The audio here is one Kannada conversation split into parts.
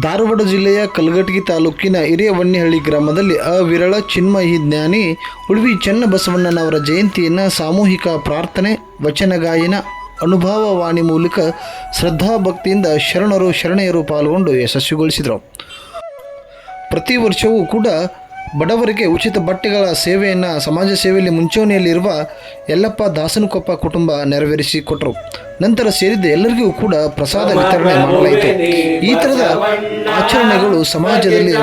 ಧಾರವಾಡ ಜಿಲ್ಲೆಯ ಕಲಘಟಗಿ ತಾಲೂಕಿನ ಹಿರಿಯವಣ್ಣಿಹಳ್ಳಿ ಗ್ರಾಮದಲ್ಲಿ ಅವಿರಳ ಚಿನ್ಮಯಿ ಜ್ಞಾನಿ ಉಳ್ವಿ ಚನ್ನಬಸವಣ್ಣನವರ ಜಯಂತಿಯನ್ನು ಸಾಮೂಹಿಕ ಪ್ರಾರ್ಥನೆ ವಚನಗಾಯನ ಅನುಭವವಾಣಿ ಮೂಲಕ ಶ್ರದ್ಧಾಭಕ್ತಿಯಿಂದ ಶರಣರು ಶರಣೆಯರು ಪಾಲ್ಗೊಂಡು ಯಶಸ್ವಿಗೊಳಿಸಿದರು. ಪ್ರತಿ ವರ್ಷವೂ ಕೂಡ ಬಡವರಿಗೆ ಉಚಿತ ಬಟ್ಟೆಗಳ ಸೇವೆಯನ್ನು ಸಮಾಜ ಸೇವೆಯಲ್ಲಿ ಮುಂಚೂಣಿಯಲ್ಲಿರುವ ಯಲ್ಲಪ್ಪ ದಾಸನಕೊಪ್ಪ ಕುಟುಂಬ ನೆರವೇರಿಸಿ ಕೊಟ್ಟರು ನಂತರ ಸೇರಿದ ಎಲ್ಲರಿಗೂ ಕೂಡ ಪ್ರಸಾದ ವಿತರಣೆ ಮಾಡಲಾಯಿತು. ಈ ಥರದ ಆಚರಣೆಗಳು ಸಮಾಜದಲ್ಲಿ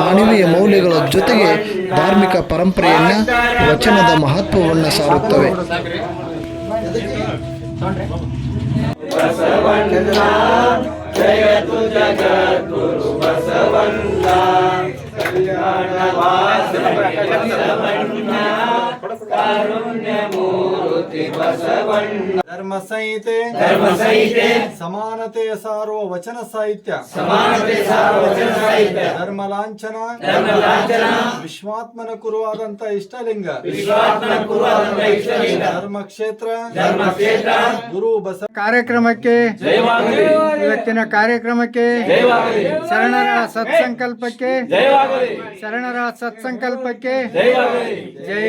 ಮಾನವೀಯ ಮೌಲ್ಯಗಳ ಜೊತೆಗೆ ಧಾರ್ಮಿಕ ಪರಂಪರೆಯನ್ನು ವಚನದ ಮಹತ್ವವನ್ನು ಸಾರುತ್ತವೆ. ಧರ್ಮ ಸಂಹಿತೆ ಧರ್ಮ ಸಂಹಿತೆ ಸಮಾನತೆಯ ಸಾರುವ ವಚನ ಸಾಹಿತ್ಯ. ಸಮಾನತೆ ಸಾರುವ ವಚನ ಸಾಹಿತ್ಯ. ಧರ್ಮ ಲಾಂಛನ ಧರ್ಮ ಲಾಂಛನ ವಿಶ್ವಾತ್ಮನ ಕುರುವಾದಂತ ಇಷ್ಟಲಿಂಗ. ವಿಶ್ವಾತ್ಮನ ಕುರುವಾದಂತ ಇಷ್ಟಲಿಂಗ. ಧರ್ಮ ಕ್ಷೇತ್ರ ಧರ್ಮ ಕ್ಷೇತ್ರ ಗುರು ಬಸ ಕಾರ್ಯಕ್ರಮಕ್ಕೆ ಜಯವಾಗಲಿ. ಇವತ್ತಿನ ಕಾರ್ಯಕ್ರಮಕ್ಕೆ ಜಯವಾಗಲಿ. ಶರಣರ ಸತ್ಸಂಕಲ್ಪಕ್ಕೆ ಜಯವಾಗಲಿ. ಶರಣರ ಸತ್ಸಂಕಲ್ಪಕ್ಕೆ ಜಯವಾಗಲಿ. ಜೈ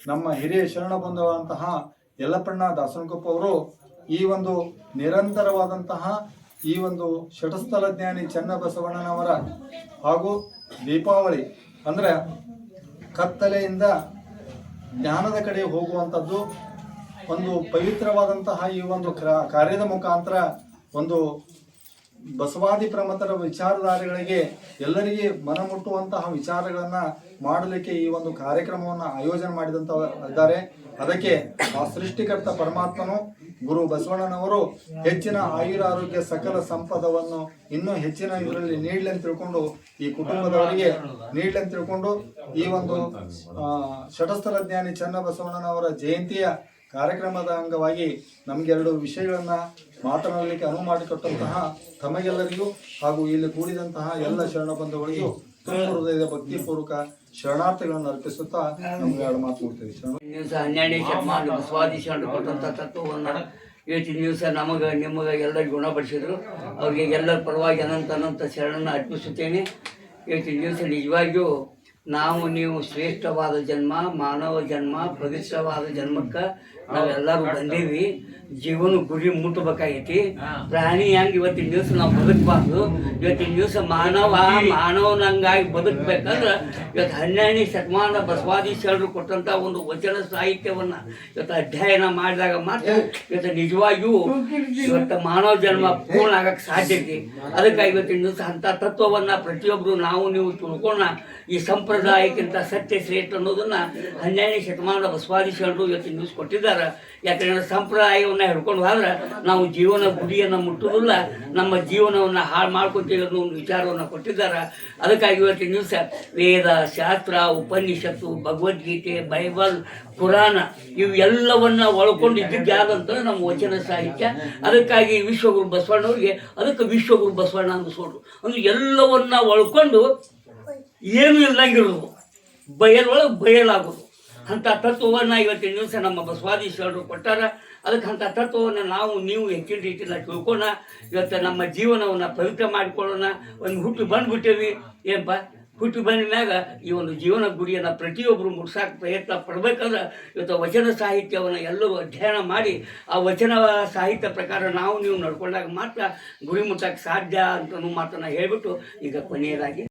ನಮ್ಮ ಹಿರಿಯ ಶರಣ ಬಂಧುವಂತಹ ಯಲ್ಲಪ್ಪಣ್ಣ ದಾಸನಕೊಪ್ಪ ಅವರು ಈ ಒಂದು ನಿರಂತರವಾದಂತಹ ಈ ಒಂದು ಷಟಸ್ಥಲ ಜ್ಞಾನಿ ಚನ್ನಬಸವಣ್ಣನವರ ಹಾಗೂ ದೀಪಾವಳಿ ಅಂದ್ರೆ ಕತ್ತಲೆಯಿಂದ ಜ್ಞಾನದ ಕಡೆ ಹೋಗುವಂಥದ್ದು, ಒಂದು ಪವಿತ್ರವಾದಂತಹ ಈ ಒಂದು ಕ್ರ- ಕಾರ್ಯದ ಮುಖಾಂತರ ಒಂದು ಬಸವಾದಿ ಪ್ರಮತರ ವಿಚಾರಧಾರೆಗಳಿಗೆ ಎಲ್ಲರಿಗೆ ಮನಮುಟ್ಟುವಂತಹ ವಿಚಾರಗಳನ್ನ ಮಾಡಲಿಕ್ಕೆ ಈ ಒಂದು ಕಾರ್ಯಕ್ರಮವನ್ನು ಆಯೋಜನೆ ಮಾಡಿದಂತ ಇದ್ದಾರೆ ಅದಕ್ಕೆ ಆ ಸೃಷ್ಟಿಕರ್ತ ಪರಮಾತ್ಮನು ಗುರು ಬಸವಣ್ಣನವರು ಹೆಚ್ಚಿನ ಆಯುರ ಆರೋಗ್ಯ ಸಕಲ ಸಂಪದವನ್ನು ಇನ್ನೂ ಹೆಚ್ಚಿನ ಇದರಲ್ಲಿ ನೀಡಲಿ ಅಂತ ತಿಳ್ಕೊಂಡು ಈ ಕುಟುಂಬದವರಿಗೆ ನೀಡಲಿ ಅಂತ ತಿಳ್ಕೊಂಡು ಈ ಒಂದು ಆ, ಶಟಸ್ಥಲ ಜ್ಞಾನಿ ಚನ್ನಬಸವಣ್ಣನವರ ಜಯಂತಿಯ ಕಾರ್ಯಕ್ರಮದ ಅಂಗವಾಗಿ ನಮಗೆರಡು ವಿಷಯಗಳನ್ನ ಮಾತನಾಡಲಿಕ್ಕೆ ಅನುವು ಮಾಡಿಕೊಟ್ಟಂತಹ ತಮಗೆಲ್ಲರಿಗೂ ಹಾಗೂ ಇಲ್ಲಿ ಕೂಡಿದಂತಹ ಎಲ್ಲ ಶರಣ ಬಂಧುಗಳಿಗೂ ಹೃದಯದ ಭಕ್ತಿಪೂರ್ವಕ ಶರಣಾರ್ಥಿಗಳನ್ನು ಅರ್ಪಿಸುತ್ತಾ ನಮ್ಗೆ ಎರಡು ಮಾತು ಕೊಡ್ತೀವಿ. ಹನ್ನೆರಡನೇ ಕೊಟ್ಟಂಥ ತತ್ವವನ್ನು ದಿವಸ ನಮಗೆ, ನಿಮಗೆ ಎಲ್ಲರಿಗೂ ಗುಣಪಡಿಸಿದ್ರು. ಅವ್ರಿಗೆ ಎಲ್ಲರ ಪರವಾಗಿ ಅನಂತ ಅನಂತ ಶರಣನ ಅರ್ಪಿಸುತ್ತೇನೆ. ಇವತ್ತಿನ ದಿವಸ ನಿಜವಾಗಿಯೂ ನಾವು ನೀವು ಶ್ರೇಷ್ಠವಾದ ಜನ್ಮ, ಮಾನವ ಜನ್ಮ, ಪವಿತ್ರವಾದ ಜನ್ಮಕ್ಕೆ ನಾವೆಲ್ಲರೂ ಬಂದೀವಿ. ಜೀವನ ಗುರಿ ಮುಟ್ಟಬೇಕಾಗೈತಿ ಪ್ರಾಣಿ ಹೆಂಗ್ ಇವತ್ತಿನ ದಿವಸ ನಾವು ಬದುಕಬಾರ್ದು. ಇವತ್ತಿನ ದಿವಸ ಮಾನವ ಮಾನವನಂಗಾಗಿ ಬದುಕಬೇಕಂದ್ರೆ ಇವತ್ತು ಹನ್ನೆರಡನೇ ಶತಮಾನ ಬಸವಾದಿ ಶರಣರು ಕೊಟ್ಟಂತ ಒಂದು ವಚನ ಸಾಹಿತ್ಯವನ್ನ ಇವತ್ತು ಅಧ್ಯಯನ ಮಾಡಿದಾಗ ಮಾತ್ರ ಇವತ್ತು ನಿಜವಾಗಿಯೂ ಇವತ್ತು ಮಾನವ ಜನ್ಮ ಪೂರ್ಣ ಆಗಕ್ಕೆ ಸಾಧ್ಯ ಐತಿ. ಅದಕ್ಕಾಗಿ ಇವತ್ತಿನ ದಿವಸ ಅಂತ ತತ್ವವನ್ನ ಪ್ರತಿಯೊಬ್ರು ನಾವು ನೀವು ತಿಳ್ಕೊಂಡ ಈ ಸಂಪ್ರದಾಯಕ್ಕಿಂತ ಸತ್ಯ ಶ್ರೇಷ್ಠ ಅನ್ನೋದನ್ನ ಹನ್ನೆರಡನೇ ಶತಮಾನದ ಬಸವಾದಿ ಶರಣರು ಇವತ್ತಿನ ದಿವಸ ಕೊಟ್ಟಿದ್ದಾರೆ. ಯಾಕಂದ್ರೆ ಸಂಪ್ರದಾಯವನ್ನ ಹಿಡ್ಕೊಂಡು ಹೋದ್ರೆ ನಾವು ಜೀವನ ಗುರಿಯನ್ನು ಮುಟ್ಟುವುದಿಲ್ಲ, ನಮ್ಮ ಜೀವನವನ್ನು ಹಾಳು ಮಾಡ್ಕೊತೀವಿ ಅನ್ನೋ ಒಂದು ವಿಚಾರವನ್ನು ಕೊಟ್ಟಿದ್ದಾರೆ. ಅದಕ್ಕಾಗಿ ಇವತ್ತಿನ ದಿವಸ ವೇದ, ಶಾಸ್ತ್ರ, ಉಪನಿಷತ್ತು, ಭಗವದ್ಗೀತೆ, ಬೈಬಲ್, ಪುರಾಣ ಇವೆಲ್ಲವನ್ನ ಒಳ್ಕೊಂಡು ಇದ್ದಿದ್ದು ನಮ್ಮ ವಚನ ಸಾಹಿತ್ಯ. ಅದಕ್ಕಾಗಿ ವಿಶ್ವಗುರು ಬಸವಣ್ಣವ್ರಿಗೆ ಅದಕ್ಕೆ ವಿಶ್ವಗುರು ಬಸವಣ್ಣ ಅನ್ನಿಸೋರು ಅಂದ್ರೆ ಎಲ್ಲವನ್ನ ಒಳ್ಕೊಂಡು ಏನು ಇಲ್ಲಂಗಿರೋದು ಬಯಲೊಳಗೆ ಬಯಲಾಗೋದು. ಅಂಥ ತತ್ವವನ್ನು ಇವತ್ತಿನ ದಿವಸ ನಮ್ಮ ಬಸವಾದಿ ಶರಣರು ಕೊಟ್ಟಾರ. ಅದಕ್ಕೆ ಅಂಥ ತತ್ವವನ್ನು ನಾವು, ನೀವು ಹೆಚ್ಚಿನ ರೀತಿಯಲ್ಲಿ ತಿಳ್ಕೋಣ. ಇವತ್ತು ನಮ್ಮ ಜೀವನವನ್ನು ಪವಿತ್ರ ಮಾಡಿಕೊಳ್ಳೋಣ. ಒಂದು ಹುಟ್ಟು ಬಂದ್ಬಿಟ್ಟೇವಿ. ಏನಪ್ಪ ಹುಟ್ಟು ಬಂದ ಮ್ಯಾಗ ಈ ಒಂದು ಜೀವನ ಗುರಿಯನ್ನು ಪ್ರತಿಯೊಬ್ಬರು ಮುಟ್ಸಕ್ಕೆ ಪ್ರಯತ್ನ ಪಡ್ಬೇಕಂದ್ರೆ ಇವತ್ತು ವಚನ ಸಾಹಿತ್ಯವನ್ನು ಎಲ್ಲರೂ ಅಧ್ಯಯನ ಮಾಡಿ, ಆ ವಚನ ಸಾಹಿತ್ಯ ಪ್ರಕಾರ ನಾವು ನೀವು ನಡ್ಕೊಂಡಾಗ ಮಾತ್ರ ಗುರಿ ಮುಟ್ಟಕ್ಕೆ ಸಾಧ್ಯ ಅಂತ ಮಾತನ್ನು ಹೇಳಿಬಿಟ್ಟು ಈಗ ಕೊನೆಯದಾಗಿ